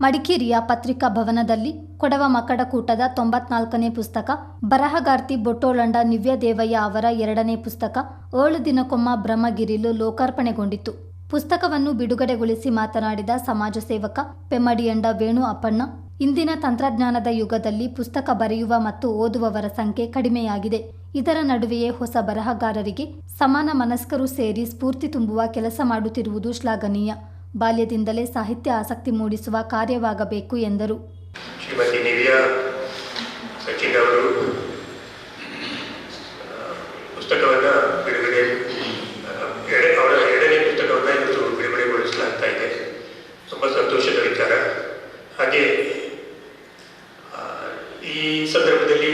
ಮಡಿಕೇರಿಯ ಪತ್ರಿಕಾ ಭವನದಲ್ಲಿ ಕೊಡವ ಮಕ್ಕಳ ಕೂಟದ ತೊಂಬತ್ನಾಲ್ಕನೇ ಪುಸ್ತಕ, ಬರಹಗಾರ್ತಿ ಬೊಟ್ಟೋಳಂಡ ನಿವ್ಯದೇವಯ್ಯ ಅವರ ಎರಡನೇ ಪುಸ್ತಕ, ಏಳು ದಿನಕ್ಕೊಮ್ಮ ಬ್ರಹ್ಮಗಿರಿಲು ಲೋಕಾರ್ಪಣೆಗೊಂಡಿತು ಪುಸ್ತಕವನ್ನು ಬಿಡುಗಡೆಗೊಳಿಸಿ ಮಾತನಾಡಿದ ಸಮಾಜ ಸೇವಕ ಪೆಮ್ಮಡಿಯಂಡ ವೇಣು ಅಪ್ಪಣ್ಣ ಇಂದಿನ ತಂತ್ರಜ್ಞಾನದ ಯುಗದಲ್ಲಿ ಪುಸ್ತಕ ಬರೆಯುವ ಮತ್ತು ಓದುವವರ ಸಂಖ್ಯೆ ಕಡಿಮೆಯಾಗಿದೆ. ಇದರ ನಡುವೆಯೇ ಹೊಸ ಬರಹಗಾರರಿಗೆ ಸಮಾನ ಮನಸ್ಕರು ಸೇರಿ ಸ್ಫೂರ್ತಿ ತುಂಬುವ ಕೆಲಸ ಮಾಡುತ್ತಿರುವುದು ಶ್ಲಾಘನೀಯ. ಬಾಲ್ಯದಿಂದಲೇ ಸಾಹಿತ್ಯ ಆಸಕ್ತಿ ಮೂಡಿಸುವ ಕಾರ್ಯವಾಗಬೇಕು ಎಂದರು ಶ್ರೀಮತಿ ನಿವ್ಯಾ ಸಚಿನ್ ಅವರು ಪುಸ್ತಕವನ್ನು ಬಿಡುಗಡೆ ಆ, ಎಡೆ- ಅವರ ಎರಡನೇ ಪುಸ್ತಕವನ್ನು ಇವತ್ತು ಬಿಡುಗಡೆಗೊಳಿಸಲಾಗ್ತಾ ಇದೆ ತುಂಬ ಸಂತೋಷದ ವಿಚಾರ ಹಾಗೆ ಆ, ಈ ಸಂದರ್ಭದಲ್ಲಿ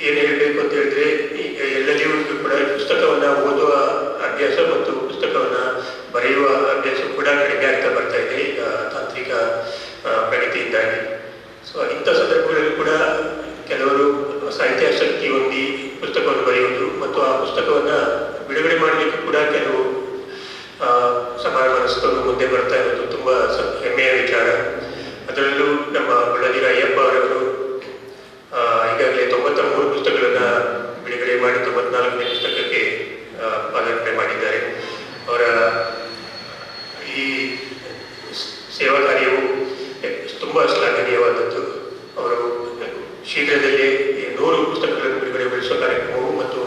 ಏನು ಹೇಳಬೇಕು ಅಂತ ಹೇಳಿದ್ರೆ ಈ ಎಲ್ಲರಿಗೂ ಕೂಡ ಪುಸ್ತಕವನ್ನು ಓದುವ ಅಭ್ಯಾಸ ಮತ್ತು ಪುಸ್ತಕವನ್ನು ಬರೆಯುವ ಅಭ್ಯಾಸ ಕೂಡ ಕಡಿಮೆ ಆಗ್ತಾ ಬರ್ತಾ ಇದೆ ಈಗ ತಾಂತ್ರಿಕ ಆ, ಪ್ರಗತಿಯಿಂದಾಗಿ ಸೊ ಇಂಥ ಸಂದರ್ಭಗಳಲ್ಲಿ ಕೂಡ ಕೆಲವರು ಸಾಹಿತ್ಯ ಶಕ್ತಿ ಹೊಂದಿ ಪುಸ್ತಕವನ್ನು ಬರೆಯುವುದು ಮತ್ತು ಆ ಪುಸ್ತಕವನ್ನು ಬಿಡುಗಡೆ ಮಾಡಲಿಕ್ಕೆ ಕೂಡ ಕೆಲವು ಸಮಾನ ಮನಸ್ಕರು ಮುಂದೆ ಬರ್ತಾ ಇರೋದು ತುಂಬ ಹೆಮ್ಮೆಯ ವಿಚಾರ ಅದರಲ್ಲೂ ನಮ್ಮ ಬಳ್ಳದಿರ ಅಯ್ಯಪ್ಪ ಅವರವರು ಆ, ಈಗಾಗಲೇ ತೊಂಬತ್ತ ಮೂರು ಪುಸ್ತಕಗಳನ್ನು ಬಿಡುಗಡೆ ಮಾಡಿ ತೊಂಬತ್ನಾಲ್ಕನೇ ಪುಸ್ತಕಕ್ಕೆ ಆ, ಪದಾರ್ಪಣೆ ಮಾಡಿದ್ದಾರೆ ಅವರ ಈ ಸ್- ಸೇವಾ ಕಾರ್ಯವು ತುಂಬ ಶ್ಲಾಘನೀಯವಾದದ್ದು ಅವರು ಶೀಘ್ರದಲ್ಲೇ ಈ ನೂರು ಪುಸ್ತಕಗಳನ್ನು ಬಿಡುಗಡೆಗೊಳಿಸುವ ಕಾರ್ಯಕ್ರಮವು ಮತ್ತು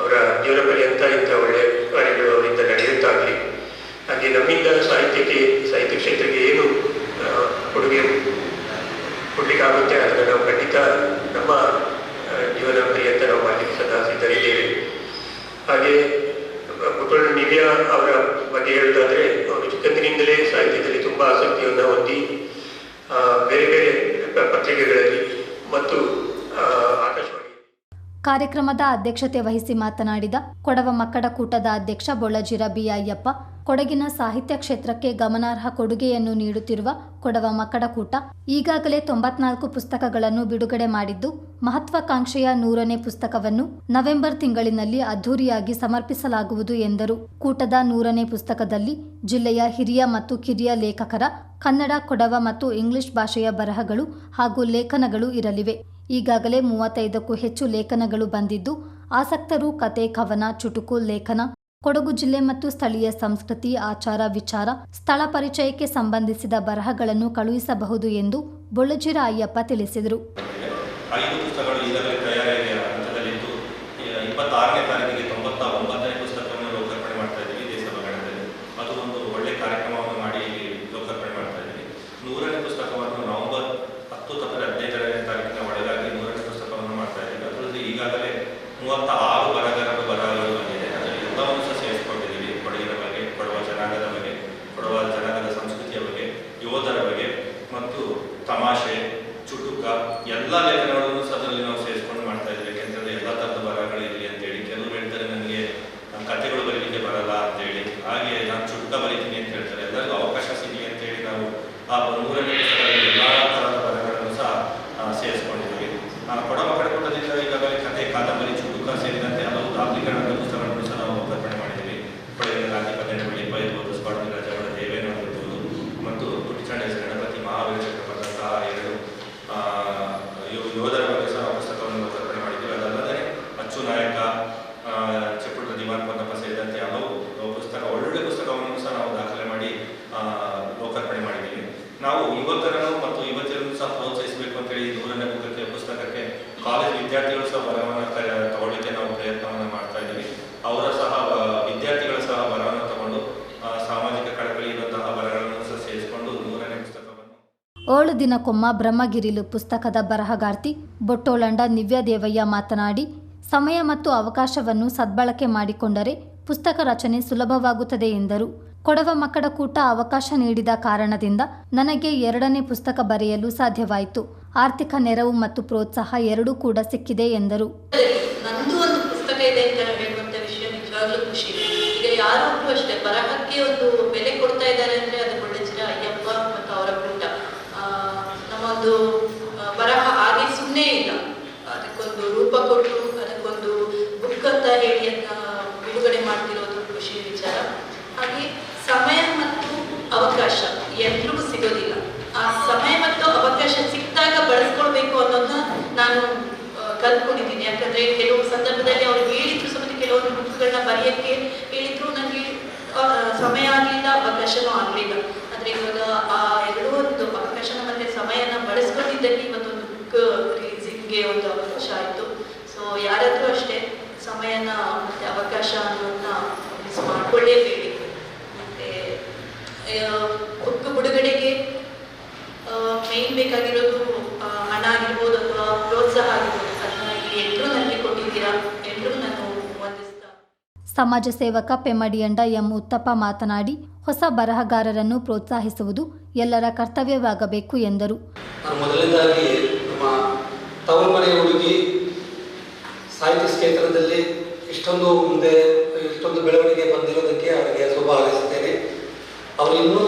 ಅವರ ಜೀವನ ಪರ್ಯಂತ ಇಂಥ ಒಳ್ಳೆಯ ಕಾರ್ಯಗಳು ಅವರಿಂದ ನಡೆಯುತ್ತಾಗಲಿ ಹಾಗೆ ಸಾಹಿತ್ಯಕ್ಕೆ, ಸಾಹಿತ್ಯ ಕ್ಷೇತ್ರಕ್ಕೆ ಏನು ಕೊಡುಗೆ ಕೊಡಲಿಕ್ಕಾಗುತ್ತೆ? ಅದನ್ನು ನಾವು ಖಂಡಿತ ನಮ್ಮ ಜೀವನ ಪರ್ಯಂತ ನಾವು ಮಾಡಲಿಕ್ಕೆ ಸದಾ ಸಿದ್ಧರಿದ್ದೇವೆ. ಹಾಗೆ ಪುಟ್ಟಣ್ಣ ನಿವ್ಯಾ ಅವರ ಬಗ್ಗೆ ಹೇಳುದಾದ್ರೆ ಅವರು ಚಿಕ್ಕಂದಿನಿಂದಲೇ ಸಾಹಿತ್ಯದಲ್ಲಿ ತುಂಬಾ ಆಸಕ್ತಿಯನ್ನು ಹೊಂದಿ ಬೇರೆ ಬೇರೆ ಪತ್ರಿಕೆಗಳಲ್ಲಿ ಮತ್ತು ಕಾರ್ಯಕ್ರಮದ ಅಧ್ಯಕ್ಷತೆ ವಹಿಸಿ ಮಾತನಾಡಿದ ಕೊಡವ ಮಕ್ಕಳ ಕೂಟದ ಅಧ್ಯಕ್ಷ ಬೊಳ್ಳಜಿರ ಬಿ ಅಯ್ಯಪ್ಪ ಕೊಡಗಿನ ಸಾಹಿತ್ಯ ಕ್ಷೇತ್ರಕ್ಕೆ ಗಮನಾರ್ಹ ಕೊಡುಗೆಯನ್ನು ನೀಡುತ್ತಿರುವ ಕೊಡವ ಮಕ್ಕಳ ಕೂಟ ಈಗಾಗಲೇ ತೊಂಬತ್ನಾಲ್ಕು ಪುಸ್ತಕಗಳನ್ನು ಬಿಡುಗಡೆ ಮಾಡಿದ್ದು, ಮಹತ್ವಾಕಾಂಕ್ಷೆಯ ನೂರನೇ ಪುಸ್ತಕವನ್ನು ನವೆಂಬರ್ ತಿಂಗಳಿನಲ್ಲಿ ಅದ್ಧೂರಿಯಾಗಿ ಸಮರ್ಪಿಸಲಾಗುವುದು ಎಂದರು. ಕೂಟದ ನೂರನೇ ಪುಸ್ತಕದಲ್ಲಿ ಜಿಲ್ಲೆಯ ಹಿರಿಯ ಮತ್ತು ಕಿರಿಯ ಲೇಖಕರ ಕನ್ನಡ, ಕೊಡವ ಮತ್ತು ಇಂಗ್ಲಿಷ್ ಭಾಷೆಯ ಬರಹಗಳು ಹಾಗೂ ಲೇಖನಗಳು ಇರಲಿವೆ. ಈಗಾಗಲೇ ಮೂವತ್ತೈದಕ್ಕೂ ಹೆಚ್ಚು ಲೇಖನಗಳು ಬಂದಿದ್ದು, ಆಸಕ್ತರು ಕತೆ, ಕವನ, ಚುಟುಕು, ಲೇಖನ ಕೊಡಗು ಜಿಲ್ಲೆ ಮತ್ತು ಸ್ಥಳೀಯ ಸಂಸ್ಕೃತಿ, ಆಚಾರ, ವಿಚಾರ, ಸ್ಥಳ ಪರಿಚಯಕ್ಕೆ ಸಂಬಂಧಿಸಿದ ಬರಹಗಳನ್ನು ಕಳುಹಿಸಬಹುದು ಎಂದು ಬೊಳ್ಳಜಿರ ಅಯ್ಯಪ್ಪ ತಿಳಿಸಿದರು. ಐದು ಪುಸ್ತಕಗಳು ಈಗಾಗಲೇ ತಯಾರಿಯ ಹಂತದಲ್ಲಿದ್ದು ಈ ಇಪ್ಪತ್ತಾರನೇ ತಾರೀಕಿಗೆ ತೊಂಬತ್ತ ಒಂಬತ್ತನೇ ಪುಸ್ತಕವನ್ನು ಲೋಕಾರ್ಪಣೆ ಮಾಡ್ತಾ ಇದ್ದೀವಿ ದೇಶ ಸಭಾಂಗಣದಲ್ಲಿ ಅದು ಒಂದು ಒಳ್ಳೆಯ ಕಾರ್ಯಕ್ರಮವನ್ನು ಮಾಡಿ ಲೋಕಾರ್ಪಣೆ ಮಾಡ್ತಾ ಇದ್ದೀವಿ ನೂರನೇ ಪುಸ್ತಕವನ್ನು ನವೆಂಬರ್ ಹತ್ತು ತಪ್ಪದೆ ಹದಿನೈದನೇ ತಾರೀಕಿನ ಒಳಗಾಗಿ ನೂರನೇ ಪುಸ್ತಕವನ್ನು ಮಾಡ್ತಾ ಇದ್ದೀವಿ ಅದರಲ್ಲಿ ಈಗಾಗಲೇ ಮೂವತ್ತ ಆರು ಬರಹಗಾರರ ಬರಹಗಳು ಬಂದಿದೆ ಅದರಲ್ಲಿ ಎಲ್ಲವನ್ನು ಸಹ ಸೇರಿಸ್ಕೊಂಡಿದ್ದೀವಿ ಕೊಡಗಿನ ಬಗ್ಗೆ ಕೊಡವ ಜನಾಂಗದ ಬಗ್ಗೆ ಕೊಡವ ಜನಾಂಗದ ಸಂಸ್ಕೃತಿಯ ಬಗ್ಗೆ ಯೋಧರ ಬಗ್ಗೆ ಮತ್ತು ತಮಾಷೆ ಚುಟುಕ ಎಲ್ಲ ಲೇಖನಗಳನ್ನು ಸಹ ಅದರಲ್ಲಿ ನಾವು ಸೇರಿಸ್ಕೊಂಡು ಮಾಡ್ತಾ ಇದ್ದೀವಿ ಯಾಕೆಂತಂದ್ರೆ ಎಲ್ಲ ಥರದ ಬರಹಗಳು ಇರಲಿ ಅಂತೇಳಿ ಕೆಲವರು ಹೇಳ್ತಾರೆ ನನಗೆ ನನ್ನ ಕಥೆಗಳು ಬರೀಲಿಕ್ಕೆ ಬರಲ್ಲ ಅಂತೇಳಿ ಹಾಗೆ ನಾನು ಚುಟುಕ ಬರೀತೀನಿ ಅಂತ ಹೇಳ್ತಾರೆ ಎಲ್ಲರಿಗೂ ಅವಕಾಶ ಸಿಗಲಿ ಅಂತೇಳಿ ನಾವು ಆ ನೂರನೇ ಪುಸ್ತಕದಲ್ಲಿ ಎಲ್ಲ ಥರದ ಬರಹಗಳನ್ನು ಸಹ ಆ, ಸೇರಿಸ್ಕೊಂಡಿದ್ದೀವಿ ಆ, ಕೊಡವ ಕಡಪುಟದಿಂದ ಈಗಾಗಲೇ ಕಥೆ ಕಾದಂಬರಿ ಚುಟುಕ ಸೇರಿದಂತೆ ಹಲವು ದಾಖಲೀಕರಣದ ಪುಸ್ತಕಗಳನ್ನು ಸಹ ನಾವು ಲೋಕಾರ್ಪಣೆ ಮಾಡಿದ್ದೀವಿ ಕೊಡಗಿನ ಗಾಂಧಿ ಕಲ್ಯಾಣ ಬೆಳಿಪ್ಪ ಇರ್ಬೋದು ಸ್ವಾಮಿ ರಾಜವರ ದೇವೇನ ಇರ್ಬೋದು ಮತ್ತು ತುಟಿಚಂಡ ಗಣಪತಿ ಮಹಾವೀರ ಚಕ್ರವರ್ತಿಯಂತಹ ಎರಡು ಆ, ಯೋ- ಯೋಧರ ಬಗ್ಗೆ ಸಹ ಪುಸ್ತಕವನ್ನು ಲೋಕಾರ್ಪಣೆ ಮಾಡಿದ್ದೀವಿ ಅದಲ್ಲದೆ ಅಚ್ಚು ನಾಯಕ ಆ, ಚೆಪ್ಪುಟದ ದಿವಾನ್ ಪೊನ್ನಪ್ಪ ಸೇರಿದಂತೆ ಹಲವು ಪುಸ್ತಕ ಒಳ್ಳೊಳ್ಳೆ ಪುಸ್ತಕವನ್ನು ಸಹ ನಾವು ದಾಖಲೆ ಮಾಡಿ ಲೋಕಾರ್ಪಣೆ ಮಾಡಿದ್ದೀವಿ. ನಾವು ಯುವಕರನ್ನು ಮತ್ತು ಯುವತಿಯರನ್ನು ಸಹ ಪ್ರೋತ್ಸಾಹಿಸಬೇಕು ಅಂತೇಳಿ ನೂರನೇ ಪುಸ್ತಕಕ್ಕೆ ಪುಸ್ತಕಕ್ಕೆ ಕಾಲೇಜ್ ವಿದ್ಯಾರ್ಥಿಗಳು ಸಹ ಬರವನ್ನು ಕ- ತಗೊಳ್ಳಿಕ್ಕೆ ನಾವು ಪ್ರಯತ್ನವನ್ನು ಮಾಡ್ತಾ ಇದ್ದೀವಿ. ಅವರ ಸಹ ವಿದ್ಯಾರ್ಥಿಗಳ ಸಹ ಬರವನ್ನು ತಗೊಂಡು ಸಾಮಾಜಿಕ ಕಳಕಳಿ ಇರುವಂತಹ ಬರಗಳನ್ನು ಸಹ ಸೇರಿಸಿಕೊಂಡು ನೂರನೇ ಪುಸ್ತಕವನ್ನು ಏಳು ದಿನಕ್ಕೊಮ್ಮ ಬ್ರಹ್ಮಗಿರಿಲು ಪುಸ್ತಕದ ಬರಹಗಾರ್ತಿ ಬೊಟ್ಟೋಳಂಡ ನಿವ್ಯದೇವಯ್ಯ ಮಾತನಾಡಿ ಸಮಯ ಮತ್ತು ಅವಕಾಶವನ್ನು ಸದ್ಬಳಕೆ ಮಾಡಿಕೊಂಡರೆ ಪುಸ್ತಕ ರಚನೆ ಸುಲಭವಾಗುತ್ತದೆ ಎಂದರು. ಕೊಡವ ಮಕ್ಕಳ ಕೂಟ ಅವಕಾಶ ನೀಡಿದ ಕಾರಣದಿಂದ ನನಗೆ ಎರಡನೇ ಪುಸ್ತಕ ಬರೆಯಲು ಸಾಧ್ಯವಾಯಿತು. ಆರ್ಥಿಕ ನೆರವು ಮತ್ತು ಪ್ರೋತ್ಸಾಹ ಎರಡೂ ಕೂಡ ಸಿಕ್ಕಿದೆ ಎಂದರು. ಒಂದು ಪುಸ್ತಕ ಇದೆ ಅಂತ ವಿಷಯ ಖುಷಿ. ಅಷ್ಟೇ ಬರಹಕ್ಕೆ ಒಂದು ಬೆಲೆ ಕೊಡ್ತಾ ಇದ್ದಾರೆ ಅಂದ್ರೆ ಅದು ಅಯ್ಯಪ್ಪ ಮತ್ತು ಆ, ನಮ್ಮೊಂದು ಬರಹ ಹಾಗೆ ಸುಮ್ಮನೆ ಇಲ್ಲ. ಅದಕ್ಕೊಂದು ರೂಪ ಕೊಟ್ಟು ಅದಕ್ಕೊಂದು ಬುಕ್ ಅಂತ ಹೇಳಿ ಅದನ್ನ ಬಿಡುಗಡೆ ಮಾಡ್ತಿರೋದು ಖುಷಿ ವಿಚಾರ ಹಾಗೆ ಸಮಯ ಮತ್ತು ಅವಕಾಶ ಎಲ್ರಿಗೂ ಸಿಗೋದಿಲ್ಲ ಆ ಸಮಯ ಯಾಕಂದ್ರೆ ಕೆಲವು ಸಂದರ್ಭದಲ್ಲಿ ಅವ್ರು ಹೇಳಿದ್ರು ಸಮೇತ ಕೆಲವೊಂದು ಬುಕ್ಗಳನ್ನ ಬರೆಯಕ್ಕೆ ಹೇಳಿದ್ರು. ನನಗೆ ಸಮಯ ಆಗಲಿಲ್ಲ, ಅವಕಾಶನೂ ಆಗಲಿಲ್ಲ. ಆದರೆ ಇವಾಗ ಆ ಎರಡೂ ಒಂದು ಅವಕಾಶನ ಮತ್ತೆ ಸಮಯನ ಬಳಸ್ಕೊಂಡಿದ್ದಲ್ಲಿ ಇವತ್ತೊಂದು ಬುಕ್ ರಿಲೀಸಿಂಗ್ಗೆ ಒಂದು ಅವಕಾಶ ಆಯಿತು. ಸೊ ಯಾರಾದರೂ ಅಷ್ಟೇ ಸಮಯನ ಮತ್ತೆ ಅವಕಾಶ ಅನ್ನೋದನ್ನ ಮಿಸ್ ಮಾಡ್ಕೊಳ್ಳೇಬೇಡಿ. ಮತ್ತೆ ಬುಕ್ ಬಿಡುಗಡೆಗೆ ಮೇನ್ ಬೇಕಾಗಿರೋದು ಹಣ ಆಗಿರ್ಬೋದು ಸಮಾಜ ಸೇವಕ ಪೆಮ್ಮಡಿಯಂಡ ಎಂ ಉತ್ತಪ್ಪ ಮಾತನಾಡಿ, ಹೊಸ ಬರಹಗಾರರನ್ನು ಪ್ರೋತ್ಸಾಹಿಸುವುದು ಎಲ್ಲರ ಕರ್ತವ್ಯವಾಗಬೇಕು ಎಂದರು. ಮೊದಲನೇದಾಗಿ ನಮ್ಮ ತವರು ಮನೆ ಹುಡುಗಿ ಸಾಹಿತ್ಯ ಕ್ಷೇತ್ರದಲ್ಲಿ ಇಷ್ಟೊಂದು ಮುಂದೆ, ಇಷ್ಟೊಂದು ಬೆಳವಣಿಗೆ ಬಂದಿರೋದಕ್ಕೆ ಅವರಿಗೆ ಶುಭ ಹಾರೈಸುತ್ತೇನೆ. ಅವರು ಇನ್ನೂ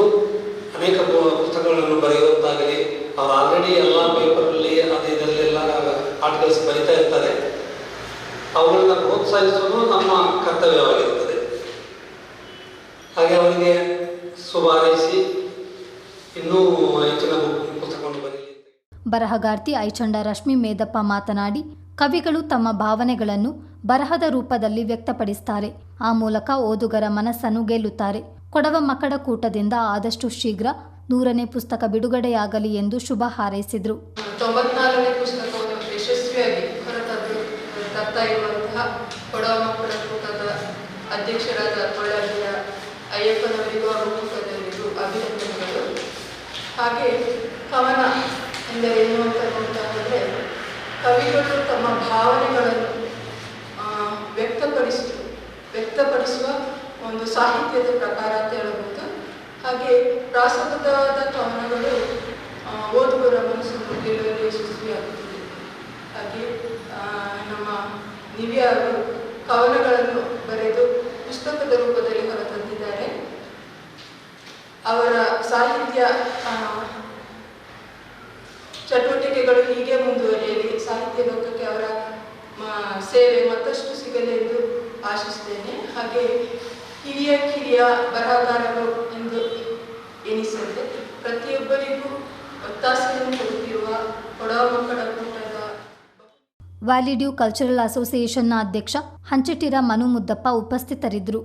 ಅನೇಕ ಪುಸ್ತಕಗಳನ್ನು ಬರೆಯುವಂತಾಗಲಿ, ಅವರು ಆಲ್ರೆಡಿ ಎಲ್ಲ ಪೇಪರಲ್ಲಿ ಅದು ಇದರಲ್ಲೆಲ್ಲ ಆರ್ಟಿಕಲ್ಸ್ ಬರಿತಾ ಇರ್ತಾರೆ. ಪ್ರೋತ್ಸಾಹಿಸುವುದು ನಮ್ಮ ಕರ್ತವ್ಯವಾಗಿರುತ್ತದೆ. ಹಾಗೆ ಅವರಿಗೆ ಶುಭಾರೈಸಿ ಇನ್ನೂ ಹೆಚ್ಚಿನ ಪುಸ್ತಕವನ್ನು ಬರೀಲಿ ಬರಹಗಾರ್ತಿ ಐಚಂಡ ರಶ್ಮಿ ಮೇದಪ್ಪ ಮಾತನಾಡಿ ಕವಿಗಳು ತಮ್ಮ ಭಾವನೆಗಳನ್ನು ಬರಹದ ರೂಪದಲ್ಲಿ ವ್ಯಕ್ತಪಡಿಸುತ್ತಾರೆ ಆ ಮೂಲಕ ಓದುಗರ ಮನಸ್ಸನ್ನು ಗೆಲ್ಲುತ್ತಾರೆ. ಕೊಡವ ಮಕ್ಕಳ ಕೂಟದಿಂದ ಆದಷ್ಟು ಶೀಘ್ರ ನೂರನೇ ಪುಸ್ತಕ ಬಿಡುಗಡೆಯಾಗಲಿ ಎಂದು ಶುಭ ಹಾರೈಸಿದರು ತೊಂಬತ್ನಾಲ್ಕನೇ ಪುಸ್ತಕವನ್ನು ಯಶಸ್ವಿಯಾಗಿ ಹೊರತಂದು ತರ್ತಾ ಇರುವಂತಹ ಕೊಡವ ಮಕ್ಕಳ ಕೂಟದ ಅಧ್ಯಕ್ಷರಾದ ಕೊಳ್ಳಾಗಿಯ ಅಯ್ಯಪ್ಪನವರಿಗೂ ಹಾಗೂ ಕೂಟದವರಿಗೂ ಅಭಿನಂದನೆಗಳು ಹಾಗೆ ಕವನ ಎಂದರೇನು ಅಂತ ನೋಡ್ತಾ ಕವಿಗಳು ತಮ್ಮ ಭಾವನೆಗಳನ್ನು ವ್ಯಕ್ತಪಡಿಸ ವ್ಯಕ್ತಪಡಿಸುವ ಒಂದು ಸಾಹಿತ್ಯದ ಪ್ರಕಾರ ಅಂತ ಹೇಳಬಹುದು. ಹಾಗೆ ಪ್ರಾಸಂಗಿಕವಾದ ಕವನಗಳು ಓದುಗರ ಮನಸ್ಸನ್ನು ಗೆಲ್ಲುವಲ್ಲಿ ಯಶಸ್ವಿಯಾಗುತ್ತದೆ. ಹಾಗೆ ನಮ್ಮ ನಿವ್ಯ ಅವರು ಕವನಗಳನ್ನು ಬರೆದು ಪುಸ್ತಕದ ರೂಪದಲ್ಲಿ ಹೊರತಂದಿದ್ದಾರೆ. ಅವರ ಸಾಹಿತ್ಯ ಚಟುವಟಿಕೆಗಳು ಹೀಗೆ ಮುಂದುವರಿಯಲಿ. ಸಾಹಿತ್ಯ ಲೋಕಕ್ಕೆ ಅವರ ಸೇವೆ ಮತ್ತಷ್ಟು ಸಿಗಲಿ ಎಂದು ಆಶಿಸುತ್ತೇನೆ ಹಾಗೆ ಹಿರಿಯ, ಕಿರಿಯ ಬರಹಗಾರರು ಎಂದು ಎನಿಸಿದೆ ಪ್ರತಿಯೊಬ್ಬರಿಗೂ ಒತ್ತಾಸೆಯನ್ನು ಕೊಡುತ್ತಿರುವ ಕೊಡವ ಮಕ್ಕಳ ಕೂಟದ ವ್ಯಾಲಿಡ್ಯೂ ಕಲ್ಚರಲ್ ಅಸೋಸಿಯೇಷನ್ನ ಅಧ್ಯಕ್ಷ ಹಂಚಟಿರ ಮನು ಮುದ್ದಪ್ಪ ಉಪಸ್ಥಿತರಿದ್ದರು.